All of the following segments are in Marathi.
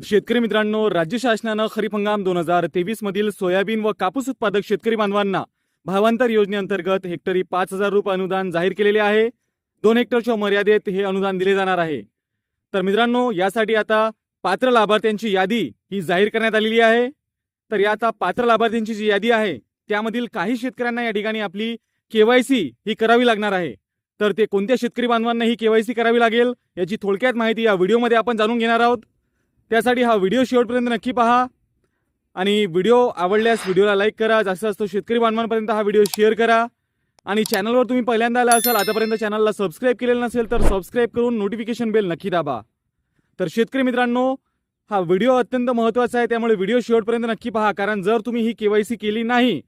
शेतकरी मित्रांनो राज्य शासनानं खरीप हंगाम दोन हजार तेवीस मधील सोयाबीन व कापूस उत्पादक शेतकरी बांधवांना भावांतर योजनेअंतर्गत हेक्टरी पाच हजार रुपये अनुदान जाहीर केलेले आहे. दोन हेक्टरच्या मर्यादेत हे अनुदान दिले जाणार आहे. तर मित्रांनो यासाठी आता पात्र लाभार्थ्यांची यादी ही जाहीर करण्यात आलेली आहे. तर या आता पात्र लाभार्थ्यांची जी यादी आहे त्यामधील काही शेतकऱ्यांना या ठिकाणी आपली केवायसी ही करावी लागणार आहे. तर ते कोणत्या शेतकरी बांधवांना ही केवायसी करावी लागेल याची थोडक्यात माहिती या व्हिडिओमध्ये आपण जाणून घेणार आहोत. त्यासाठी हा व्हिडिओ शेवटपर्यंत नक्की पहा. आणि व्हिडिओ आवडल्यास व्हिडिओला लाईक करा. जास्त जास्त शेतकरी बांधवांपर्यंत हा व्हिडिओ शेअर करा. आणि चॅनलवर तुम्ही पहिल्यांदा आला असाल आतापर्यंत चॅनलला सबस्क्राईब केलेलं नसेल तर सबस्क्राईब करून नोटिफिकेशन बेल नक्की दाबा. तर शेतकरी मित्रांनो हा व्हिडिओ अत्यंत महत्त्वाचा आहे. त्यामुळे व्हिडिओ शेवटपर्यंत नक्की पहा. कारण जर तुम्ही ही केवायसी केली नाही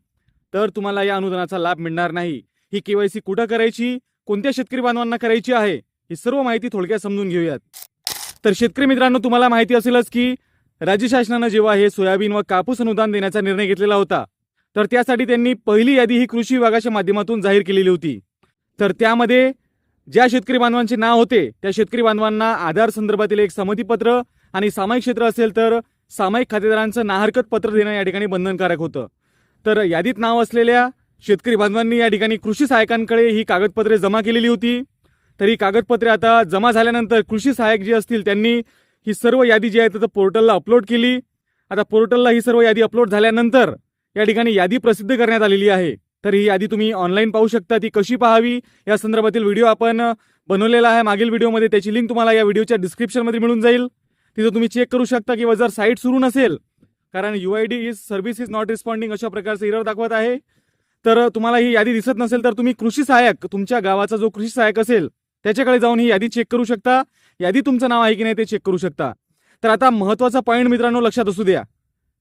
तर तुम्हाला या अनुदानाचा लाभ मिळणार नाही. ही केवायसी कुठं करायची? कोणत्या शेतकरी बांधवांना करायची आहे? ही सर्व माहिती थोडक्यात समजून घेऊयात. तर शेतकरी मित्रांनो तुम्हाला माहिती असेलच की राज्य शासनानं जेव्हा हे सोयाबीन व कापूस अनुदान देण्याचा निर्णय घेतलेला होता तर त्यासाठी त्यांनी पहिली यादी ही कृषी विभागाच्या माध्यमातून जाहीर केलेली होती. तर त्यामध्ये ज्या शेतकरी बांधवांचे नाव होते त्या शेतकरी बांधवांना आधार संदर्भातील एक संमतीपत्र आणि सामायिक क्षेत्र असेल तर सामायिक खातेदारांचं नाहरकत पत्र देणं या ठिकाणी बंधनकारक होतं. तर यादीत नाव असलेल्या शेतकरी बांधवांनी या ठिकाणी कृषी सहायकांकडे ही कागदपत्रे जमा केलेली होती. तर ही कागदपत्रे आता जमा झाल्यानंतर कृषी सहाय्यक जे असतील त्यांनी ही सर्व यादी जी आहे त्याचं पोर्टलला अपलोड केली. आता पोर्टलला ही सर्व यादी अपलोड झाल्यानंतर या ठिकाणी यादी प्रसिद्ध करण्यात आलेली आहे. तर ही यादी तुम्ही ऑनलाईन पाहू शकता. ती कशी पाहावी या संदर्भातील व्हिडिओ आपण बनवलेला आहे. मागील व्हिडिओमध्ये त्याची लिंक तुम्हाला या व्हिडिओच्या डिस्क्रिप्शनमध्ये मिळून जाईल. तिथं तुम्ही चेक करू शकता किंवा जर साईट सुरू नसेल. कारण U I D is service is not responding अशा प्रकारचं इरर दाखवत आहे. तर तुम्हाला ही यादी दिसत नसेल तर तुम्ही कृषी सहाय्यक तुमच्या गावाचा जो कृषी सहाय्यक असेल त्याच्याकडे जाऊन ही यादी चेक करू शकता. यादी तुमचं नाव आहे की नाही ते चेक करू शकता. तर आता महत्त्वाचा पॉईंट मित्रांनो लक्षात असू द्या.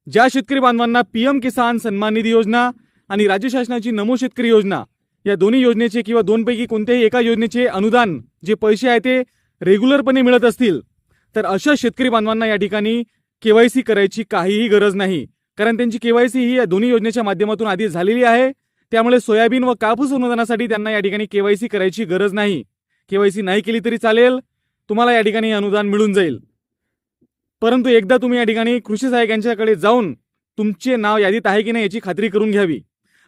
ज्या शेतकरी बांधवांना पीएम किसान सन्मान निधी योजना आणि राज्य शासनाची नमो शेतकरी योजना या दोन्ही योजनेचे किंवा दोनपैकी कोणत्याही एका योजनेचे अनुदान जे पैसे आहे ते रेग्युलरपणे मिळत असतील तर अशा शेतकरी बांधवांना या ठिकाणी केवायसी करायची काहीही गरज नाही. कारण त्यांची केवायसी ही या दोन्ही योजनेच्या माध्यमातून आधी झालेली आहे. त्यामुळे सोयाबीन व कापूस अनुदानासाठी त्यांना या ठिकाणी केवायसी करायची गरज नाही. केवायसी नाही केली तरी चालेल. तुम्हाला या ठिकाणी हे अनुदान मिळून जाईल. परंतु एकदा तुम्ही या ठिकाणी कृषी सहाय्यकांच्याकडे जाऊन तुमचे नाव यादीत आहे की नाही याची खात्री करून घ्यावी.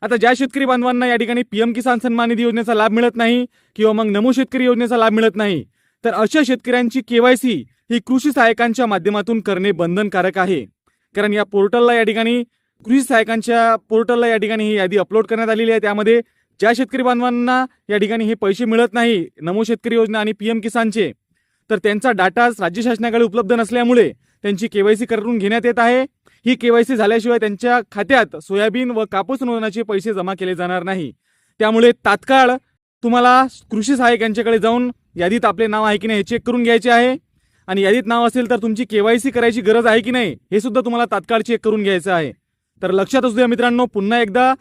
आता ज्या शेतकरी बांधवांना या ठिकाणी पीएम किसान सन्मान निधी योजनेचा लाभ मिळत नाही किंवा मग नमो शेतकरी योजनेचा लाभ मिळत नाही तर अशा शेतकऱ्यांची केवायसी ही कृषी सहाय्यकांच्या माध्यमातून करणे बंधनकारक आहे. कारण या पोर्टलला या ठिकाणी कृषी सहाय्यकांच्या पोर्टलला या ठिकाणी ही यादी अपलोड करण्यात आलेली आहे. त्यामध्ये ज्या शेतकरी बांधवांना या ठिकाणी हे पैसे मिळत नाही नमो शेतकरी योजना आणि पीएम किसानचे तर त्यांचा डाटा राज्य शासनाकडे उपलब्ध नसल्यामुळे त्यांची केवायसी करून घेण्यात येत आहे. ही केवायसी झाल्याशिवाय त्यांच्या खात्यात सोयाबीन व कापूस अनुदानाचे पैसे जमा केले जाणार नाही. त्यामुळे तात्काळ तुम्हाला कृषी सहाय्यक यांच्याकडे जाऊन यादीत आपले नाव आहे की नाही हे चेक करून घ्यायचे आहे. आणि यादीत नाव असेल तर तुमची केवायसी करायची गरज आहे की नाही हे सुद्धा तुम्हाला तात्काळ चेक करून घ्यायचं आहे. तर लक्षात असू द्या मित्रांनो पुन्हा एकदा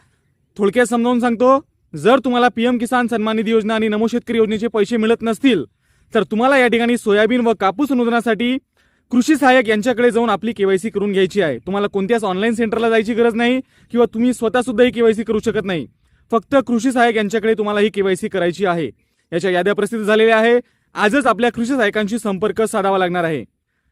थोडक्यात समजावून सांगतो. जर तुम्हाला पीएम किसान सन्मान निधी योजना आणि नमो शेतकरी योजनेचे पैसे मिळत नसतील तर तुम्हाला या ठिकाणी सोयाबीन व कापूस अनुदानासाठी कृषी सहाय्यक यांच्याकडे जाऊन आपली केवायसी करून घ्यायची आहे. तुम्हाला कोणत्याच ऑनलाईन सेंटरला जायची गरज नाही किंवा तुम्ही स्वतः सुद्धा ही केवायसी करू शकत नाही. फक्त कृषी सहाय्यक यांच्याकडे तुम्हाला ही केवायसी करायची आहे. याच्या याद्या प्रसिद्ध झालेल्या आहे. आजच आपल्या कृषी सहाय्यकांशी संपर्क साधावा लागणार आहे.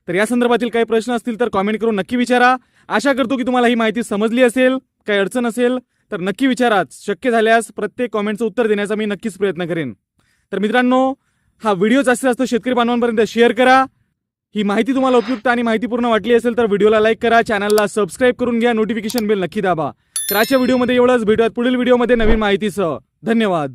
तर या संदर्भातील काही प्रश्न असतील तर कॉमेंट करून नक्की विचारा. आशा करतो की तुम्हाला ही माहिती समजली असेल काही अडचण असेल तर नक्की विचारा. शक्य झाल्यास प्रत्येक कॉमेंटचं उत्तर देण्याचा मी नक्कीच प्रयत्न करेन. तर मित्रांनो हा व्हिडिओ जास्तीत जास्त शेतकरी बांधवांपर्यंत शेअर करा. ही माहिती तुम्हाला उपयुक्त आणि माहितीपूर्ण वाटली असेल तर व्हिडिओला लाईक करा. चॅनलला सबस्क्राईब करून घ्या. नोटिफिकेशन बेल नक्की दाबा. तर आजच्या व्हिडिओमध्ये एवढंच. भेटूयात पुढील व्हिडिओमध्ये नवीन माहितीसह. धन्यवाद.